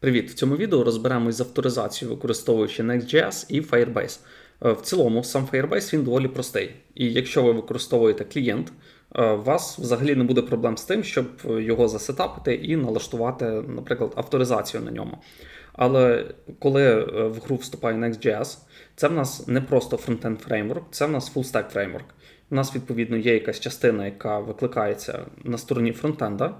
Привіт! В цьому відео розберемось з авторизацією, використовуючи Next.js і Firebase. Е, В цілому, сам Firebase він доволі простий. І якщо ви використовуєте клієнт, е, у вас взагалі не буде проблем з тим, щоб його засетапити і налаштувати, наприклад, авторизацію на ньому. Але коли е, в гру вступає Next.js, це в нас не просто фронтенд фреймворк, це в нас full-stack фреймворк. У нас, відповідно, є якась частина, яка викликається на стороні фронтенда,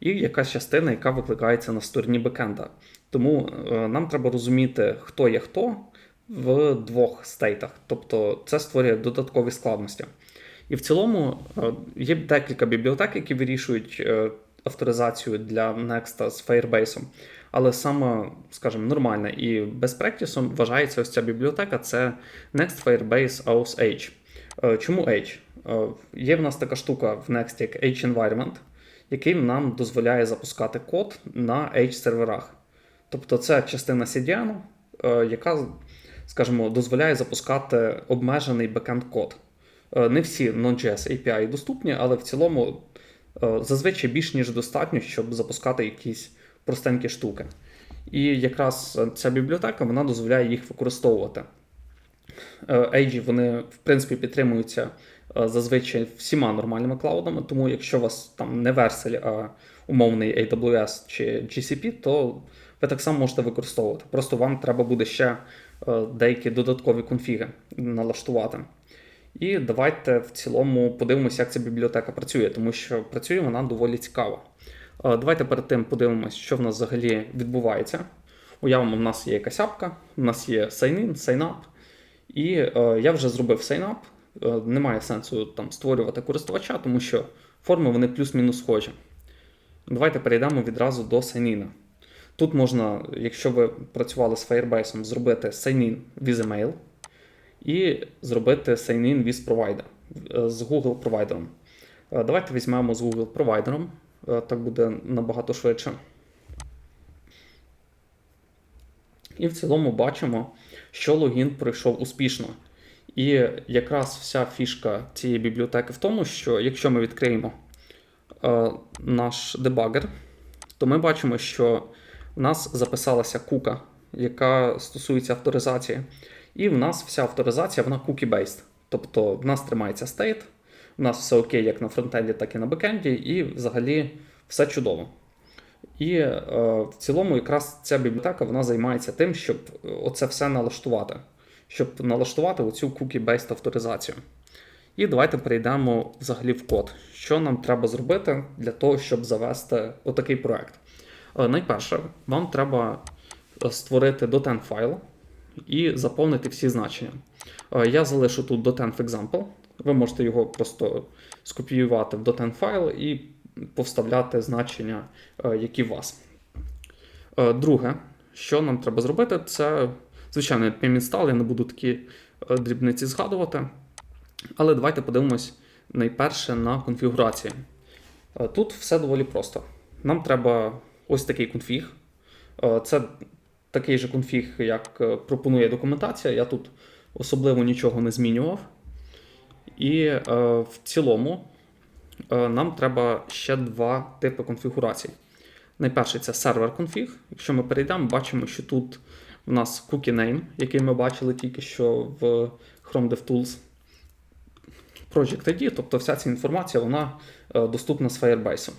і якась частина, яка викликається на стороні бекенда. Тому е, нам треба розуміти, хто є хто в двох стейтах. Тобто це створює додаткові складності. І в цілому е, є декілька бібліотек, які вирішують е, авторизацію для Next з Firebase. Але саме, скажімо, нормальна і без практису вважається ось ця бібліотека це Next Firebase Auth H. Е, Чому H? Е, Є в нас така штука в Next як H-Environment, який нам дозволяє запускати код на H-серверах. Тобто це частина CDN, е, яка, скажімо, дозволяє запускати обмежений бекенд код. Е, Не всі Node.js API доступні, але в цілому е, зазвичай більш ніж достатньо, щоб запускати якісь простенькі штуки. І якраз е, ця бібліотека вона дозволяє їх використовувати. Ейджі вони в принципі підтримуються е, зазвичай всіма нормальними клаудами, тому якщо у вас там не Vercel, а умовний AWS чи GCP, то ви так само можете використовувати. Просто вам треба буде ще е, деякі додаткові конфіги налаштувати. І давайте в цілому подивимося, як ця бібліотека працює, тому що працює вона доволі цікаво. Е, Давайте перед тим подивимось, що в нас взагалі відбувається. Уявимо, в нас є якась апка, в нас є sign-in, sign-up. І е, я вже зробив сайнап. Е, немає сенсу там створювати користувача, тому що форми вони плюс-мінус схожі. Давайте перейдемо відразу до сайніна. Тут можна, якщо ви працювали з Firebase, зробити sign-in with email і зробити sign-in with provider е, з Google провайдером. Давайте візьмемо з Google провайдером, так буде набагато швидше. І в цілому бачимо, що логін пройшов успішно. І якраз вся фішка цієї бібліотеки в тому, що якщо ми відкриємо е, наш дебагер, то ми бачимо, що в нас записалася кука, яка стосується авторизації. І в нас вся авторизація вона cookie-based. Тобто в нас тримається стейт, в нас все окей як на фронтенді, так і на бекенді, і взагалі все чудово. І е, в цілому, якраз ця бібліотека вона займається тим, щоб оце все налаштувати, щоб налаштувати оцю cookie-based авторизацію. І давайте перейдемо взагалі в код. Що нам треба зробити для того, щоб завести отакий проект. Е, найперше, вам треба е, створити .env файл і заповнити всі значення. Е, я залишу тут .env example. Ви можете його просто скопіювати в .env файл і повставляти значення, е, які у вас. Е, Друге, що нам треба зробити, це, звичайно, pim install, я не буду такі е, дрібниці згадувати. Але давайте подивимось найперше на конфігурації. Тут все доволі просто. Нам треба ось такий конфіг. Це такий же конфіг, як пропонує документація. Я тут особливо нічого не змінював. І в цілому нам треба ще два типи конфігурацій. Найперший це сервер конфіг. Якщо ми перейдемо, бачимо, що тут у нас cookie name, який ми бачили тільки що в Chrome DevTools. Project ID, тобто вся ця інформація вона е, доступна з Firebase.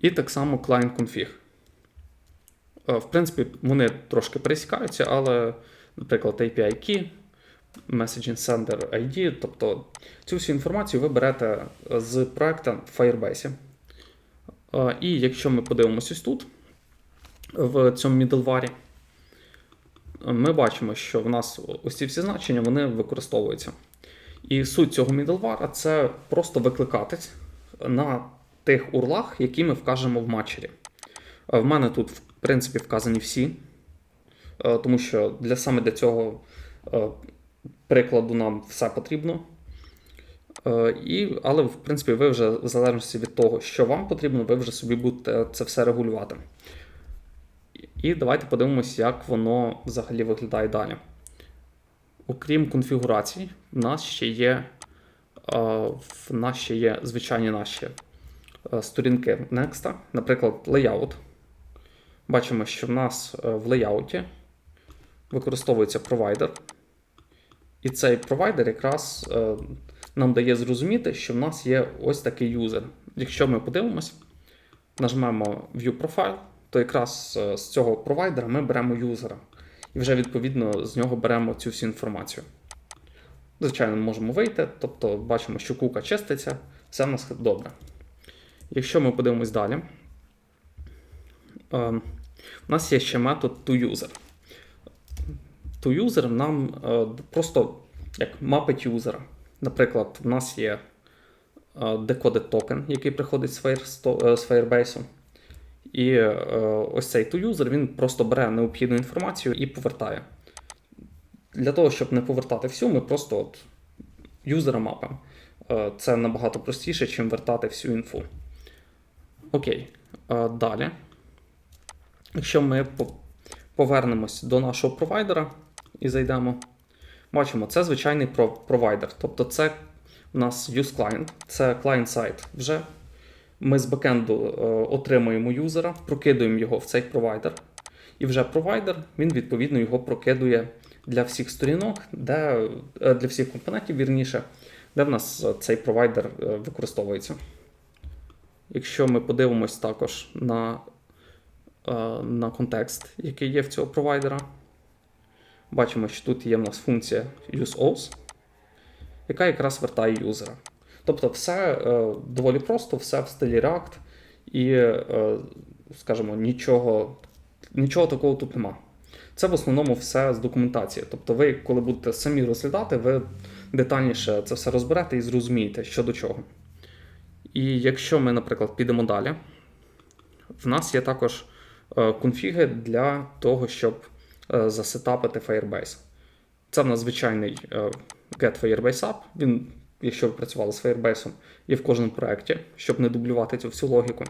І так само client config. Е, В принципі, вони трошки пересікаються, але, наприклад, API key, Messaging Sender ID, тобто цю всю інформацію ви берете з проекту в Firebase. Е, І якщо ми подивимося ось тут, в цьому middleware, ми бачимо, що в нас ось ці всі значення вони використовуються. І суть цього middleware це просто викликатись на тих урлах, які ми вкажемо в матчері. Е, В мене тут, в принципі, вказані всі, е, тому що для саме для цього прикладу нам все потрібно. Е, І, але, в принципі, ви вже в залежності від того, що вам потрібно, ви вже собі будете це все регулювати. І давайте подивимося, як воно взагалі виглядає далі. Окрім конфігурацій, в нас ще є, е, в нас ще є звичайні наші е, сторінки Next, наприклад, layout. Бачимо, що в нас в леяуті використовується провайдер. І цей провайдер якраз е, нам дає зрозуміти, що в нас є ось такий юзер. Якщо ми подивимось, нажмемо View Profile, то якраз е, з цього провайдера ми беремо юзера. І вже відповідно з нього беремо цю всю інформацію. Звичайно, ми можемо вийти, тобто бачимо, що кука чиститься, все в нас добре. Якщо ми подивимось далі, е, у нас є ще метод toUser. ToUser нам е, просто як мапить юзера. Наприклад, в нас є е, decoded токен, який приходить з, е, Firebase. І е, ось цей toUser він просто бере необхідну інформацію і повертає. Для того, щоб не повертати всю, ми просто от юзера мапимо. Е, Це набагато простіше, ніж вертати всю інфу. Окей. Е, Далі. Якщо ми повернемось до нашого провайдера і зайдемо, бачимо, це звичайний про- провайдер. Тобто це у нас use client, це client-side. Вже ми з бекенду е, отримуємо юзера, прокидуємо його в цей провайдер. І вже провайдер він відповідно його прокидує для всіх сторінок, де, е, для всіх компонентів, вірніше, де в нас е, цей провайдер використовується. Якщо ми подивимось також на, на контекст, який є в цього провайдера, бачимо, що тут є в нас функція useOS, яка якраз вертає юзера. Тобто, все е, доволі просто, все в стилі React, і, е, скажімо, нічого, нічого такого тут нема. Це в основному все з документації. Тобто, ви, коли будете самі розглядати, ви детальніше це все розберете і зрозумієте, що до чого. І якщо ми, наприклад, підемо далі, в нас є також е, конфіги для того, щоб засетапити Firebase. Це в нас звичайний е, get Firebase App. Він, якщо ви працювали з Firebase, є в кожному проєкті, щоб не дублювати цю всю логіку.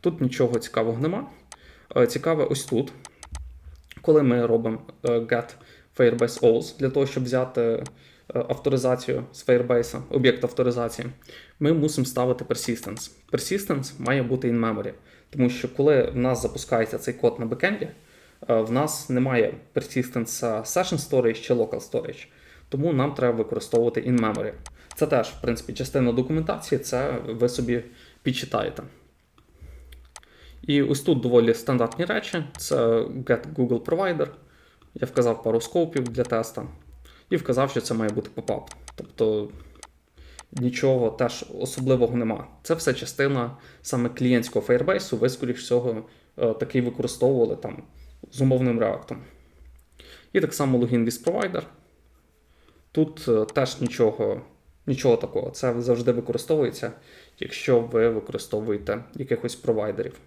Тут нічого цікавого нема. Е, Цікаве ось тут. Коли ми робимо е, get Firebase OS для того, щоб взяти е, авторизацію з Firebase, об'єкт авторизації, ми мусимо ставити persistence. Persistence має бути in memory, тому що коли в нас запускається цей код на бекенді, е, в нас немає persistence session storage чи local storage, тому нам треба використовувати in memory. Це теж, в принципі, частина документації, це ви собі підчитаєте. І ось тут доволі стандартні речі: це get Google Provider. Я вказав пару скопів для теста і вказав, що це має бути попап. Тобто нічого теж особливого нема. Це все частина саме клієнтського Firebase. Ви, скоріш всього, е, такий використовували там з умовним реактом. І так само логін with Provider. Тут е, теж нічого, нічого такого. Це завжди використовується, якщо ви використовуєте якихось провайдерів.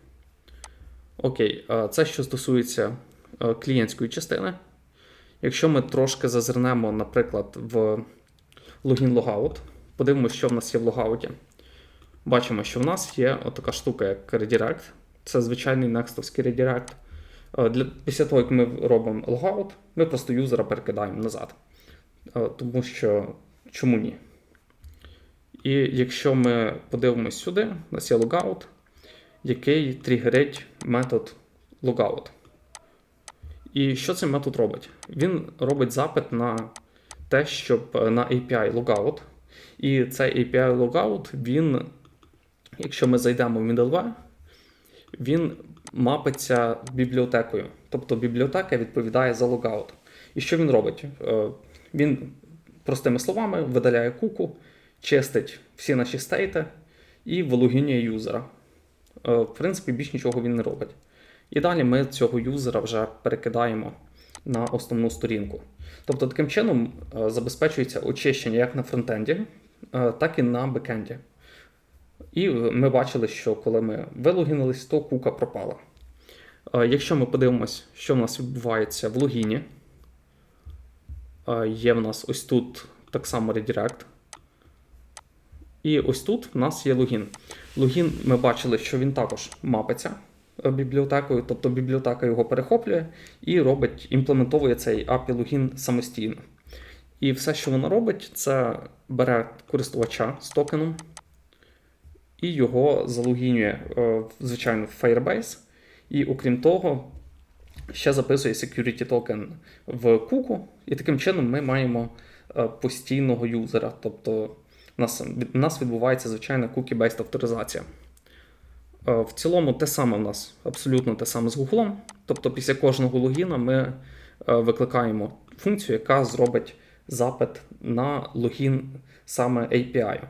Окей, е, це що стосується е, клієнтської частини. Якщо ми трошки зазирнемо, наприклад, в логін логаут, подивимося, що в нас є в логауті. Бачимо, що в нас є така штука, як Redirect. Це звичайний некстовський Redirect. Е, Для, після того, як ми робимо логаут, ми просто юзера перекидаємо назад. Е, Тому що чому ні? І якщо ми подивимось сюди, у нас є logout, який тригерить метод logout. І що цей метод робить? Він робить запит на те, щоб е, на API logout. І цей API logout, він, якщо ми зайдемо в middleware, він мапиться бібліотекою. Тобто бібліотека відповідає за logout. І що він робить? Е, Він, простими словами, видаляє куку, чистить всі наші стейти і вилогінює юзера. Е, В принципі, більш нічого він не робить. І далі ми цього юзера вже перекидаємо на основну сторінку. Тобто, таким чином е, забезпечується очищення як на фронтенді, так і на бекенді. І ми бачили, що коли ми вилогінились, то кука пропала. Е, Якщо ми подивимось, що в нас відбувається в логіні, е, є в нас ось тут так само редирект. І ось тут в нас є логін. Логін ми бачили, що він також мапиться е, бібліотекою, тобто бібліотека його перехоплює і робить, імплементовує цей API логін самостійно. І все, що вона робить, це бере користувача з токеном і його залогінює, е, звичайно, в Firebase. І окрім того, ще записує security токен в куку, і таким чином ми маємо е, постійного юзера. Тобто у нас, відбувається звичайна cookie-based авторизація. Е, В цілому те саме в нас абсолютно те саме з Google. Тобто після кожного логіна ми викликаємо функцію, яка зробить запит на логін саме API.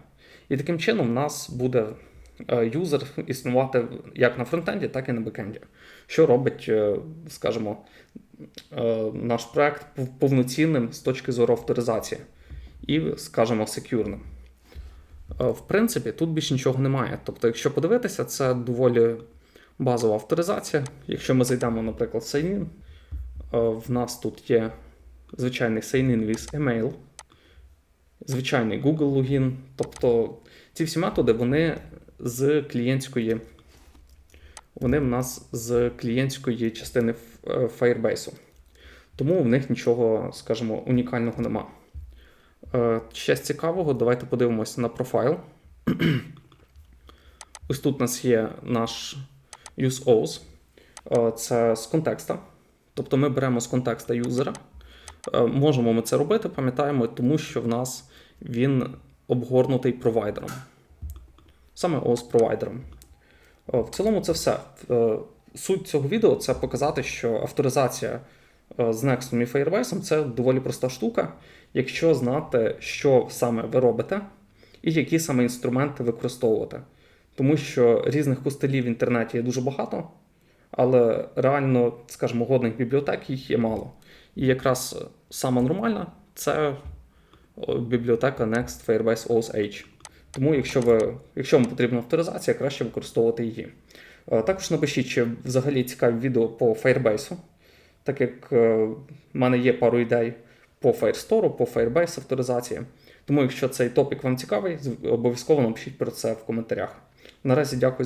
І таким чином в нас буде е, юзер існувати як на фронтенді, так і на бекенді, що робить, е, скажімо, е, наш проект повноцінним з точки зору авторизації і, скажімо, секюрним. В принципі, тут більше нічого немає. Тобто, якщо подивитися, це доволі базова авторизація. Якщо ми зайдемо, наприклад, в Sign-in, в нас тут є звичайний Sign-in with email, звичайний Google логін. Тобто ці всі методи вони з клієнтської, вони в нас з клієнтської частини е, Firebase. Тому в них нічого, скажімо, унікального нема. Е, Ще з цікавого, давайте подивимося на профайл. Ось тут у нас є наш useOS. Е, Це з контекста. Тобто ми беремо з контекста юзера. Можемо ми це робити, пам'ятаємо, тому що в нас він обгорнутий провайдером. Саме OS провайдером. Е, В цілому це все. Е, Суть цього відео це показати, що авторизація е, з Nextum і Firebase це доволі проста штука, якщо знати, що саме ви робите, і які саме інструменти використовувати. Тому що різних костелів в інтернеті є дуже багато, але реально, скажімо, годних бібліотек їх є мало. І якраз сама нормальна це бібліотека Next Firebase OS H. Тому, якщо, ви, якщо вам потрібна авторизація, краще використовувати її. Е, Також напишіть, чи взагалі цікаві відео по Firebase, так як е, в мене є пару ідей по Firestore, по Firebase авторизації. Тому, якщо цей топік вам цікавий, обов'язково напишіть про це в коментарях. Наразі дякую.